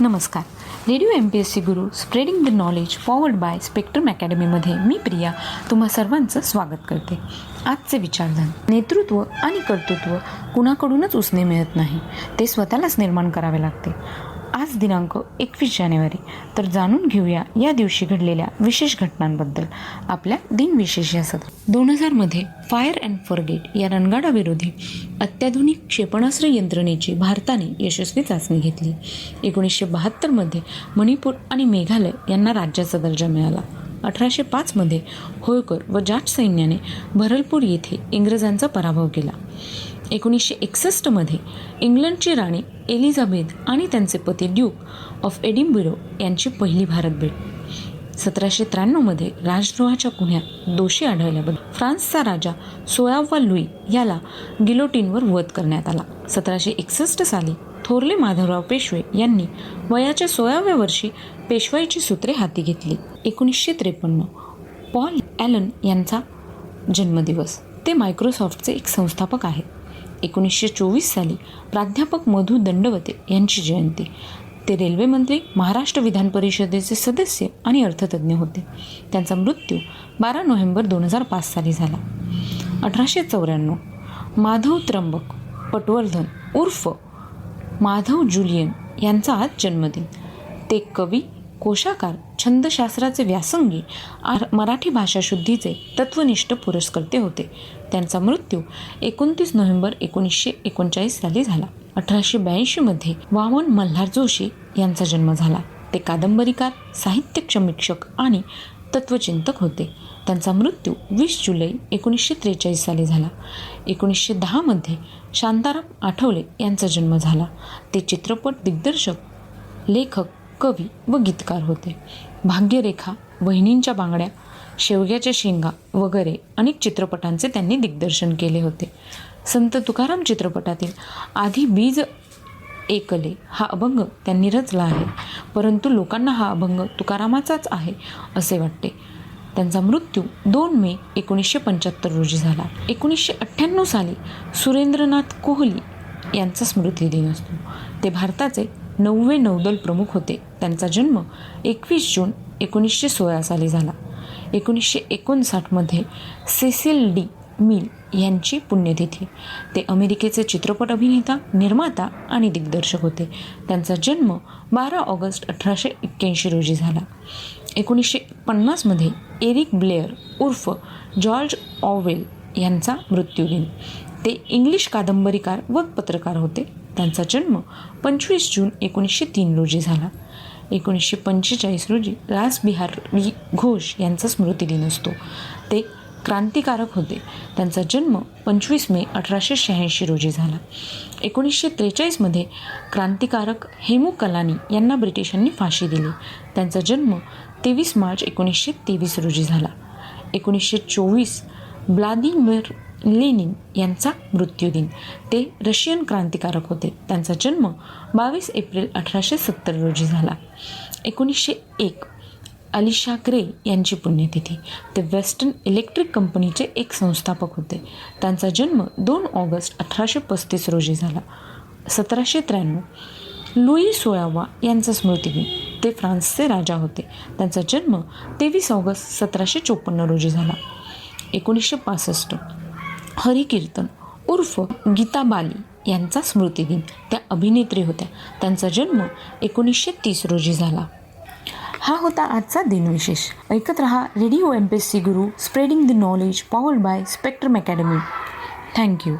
नमस्कार. Radio M P S C Guru spreading the knowledge forward by spectrum अकॅडमीमध्ये मी प्रिया तुम्हा सर्वांचं स्वागत करते. आजचे विचारधन नेतृत्व आणि कर्तृत्व कुणाकडूनच उसने मिळत नाही. ते स्वतःलाच निर्माण करावे लागते. आज दिनांक एकवीस जानेवारी. तर जाणून घेऊया या दिवशी घडलेल्या विशेष घटनांबद्दल. आपल्या दिनविशेष या सत्र दोन हजारमध्ये फायर अँड फॉरगेट या रणगाडाविरोधी अत्याधुनिक क्षेपणास्त्र यंत्रणेची भारताने यशस्वी चाचणी घेतली. एकोणीसशे बहात्तरमध्ये मणिपूर आणि मेघालय यांना राज्याचा दर्जा मिळाला. अठराशे पाचमध्ये होळकर व जाट सैन्याने भरलपूर येथे इंग्रजांचा पराभव केला. एकोणीसशे एकसष्टमध्ये इंग्लंडची राणी एलिझाबेथ आणि त्यांचे पती ड्यूक ऑफ एडिंबिरो यांची पहिली भारत भेट. सतराशे त्र्याण्णवमध्ये राजद्रोहाच्या गुन्ह्यात दोषी आढळल्याबद्दल फ्रान्सचा राजा सोळावा लुई याला गिलोटीनवर वध करण्यात आला. सतराशे एकसष्ट साली थोरले माधवराव पेशवे यांनी वयाच्या सोळाव्या वर्षी पेशवाईची सूत्रे हाती घेतली. एकोणीसशे त्रेपन्न पॉल ॲलन यांचा जन्मदिवस. ते मायक्रोसॉफ्टचे एक संस्थापक आहेत. एकोणीसशे चोवीस साली प्राध्यापक मधु दंडवते यांची जयंती. ते रेल्वे मंत्री महाराष्ट्र विधान परिषदेचे सदस्य आणि अर्थतज्ज्ञ होते. त्यांचा मृत्यू बारा नोव्हेंबर दोन हजार पाच साली झाला. अठराशे चौऱ्याण्णव माधव त्र्यंबक पटवर्धन उर्फ माधव जुलियन यांचा आज जन्मदिन. ते कवी कोशाकार छंदशास्त्राचे व्यासंगी आर मराठी भाषा शुद्धीचे तत्वनिष्ठ पुरस्कर्ते होते. त्यांचा मृत्यू एकोणतीस नोव्हेंबर एकोणीसशे एकोणचाळीस साली झाला. अठराशे ब्याऐंशीमध्ये वामन मल्हार जोशी यांचा जन्म झाला. ते कादंबरीकार साहित्य समीक्षक आणि तत्वचिंतक होते. त्यांचा मृत्यू वीस जुलै एकोणीसशे त्रेचाळीस साली झाला. एकोणीसशे दहामध्ये शांताराम आठवले यांचा जन्म झाला. ते चित्रपट दिग्दर्शक लेखक कवी व गीतकार होते. भाग्यरेखा वहिनींच्या बांगड्या शेवग्याच्या शेंगा वगैरे अनेक चित्रपटांचे त्यांनी दिग्दर्शन केले होते. संत तुकाराम चित्रपटातील आधी बीज एकले हा अभंग त्यांनी रचला आहे. परंतु लोकांना हा अभंग तुकारामाचाच आहे असे वाटते. त्यांचा मृत्यू दोन मे एकोणीसशे पंच्याहत्तर रोजी झाला. एकोणीसशे अठ्ठ्याण्णव साली सुरेंद्रनाथ कोहली यांचा स्मृतिदिन असतो. ते भारताचे नववे नौदल प्रमुख होते. त्यांचा जन्म एकवीस जून एकोणीसशे सोळा साली झाला. एकोणीसशे एकोणसाठमध्ये सेसिल डी मिल यांची पुण्यतिथी. ते अमेरिकेचे चित्रपट अभिनेता निर्माता आणि दिग्दर्शक होते. त्यांचा जन्म बारा ऑगस्ट अठराशे एक्क्याऐंशी रोजी झाला. एकोणीसशे पन्नासमध्ये एरिक ब्लेअर उर्फ जॉर्ज ऑवेल यांचा मृत्यू दिन. ते इंग्लिश कादंबरीकार व पत्रकार होते. त्यांचा जन्म पंचवीस जून एकोणीसशे तीन रोजी झाला. एकोणीसशे पंचेचाळीस रोजी रासबिहारी घोष यांचा स्मृतिदिन असतो. ते क्रांतिकारक होते. त्यांचा जन्म पंचवीस मे अठराशे शहाऐंशी रोजी झाला. एकोणीसशे त्रेचाळीसमध्ये क्रांतिकारक हेमू कलानी यांना ब्रिटिशांनी फाशी दिली. त्यांचा जन्म तेवीस मार्च एकोणीसशे तेवीस रोजी झाला. एकोणीसशे चोवीस व्लादिमिर लेनिन यांचा मृत्यूदिन ते रशियन क्रांतिकारक होते. त्यांचा जन्म बावीस एप्रिल अठराशे सत्तर रोजी झाला. एकोणीसशे एक अलिशा ग्रे यांची पुण्यतिथी. ते वेस्टर्न इलेक्ट्रिक कंपनीचे एक संस्थापक होते. त्यांचा जन्म दोन ऑगस्ट अठराशे पस्तीस रोजी झाला. सतराशे त्र्याण्णव लुई सोळावा यांचा स्मृतिदिन. ते फ्रान्सचे राजा होते. त्यांचा जन्म तेवीस ऑगस्ट सतराशे चोपन्न रोजी झाला. एकोणीसशे पासष्ट हरिकीर्तन उर्फ गीता बाली यांचा स्मृतिदिन त्या अभिनेत्री होत्या. त्यांचा जन्म एकोणीसशे तीस रोजी झाला. हा होता आजचा दिनविशेष. ऐकत रहा radio M P S C Guru spreading the knowledge powered by Spectrum Academy. Thank you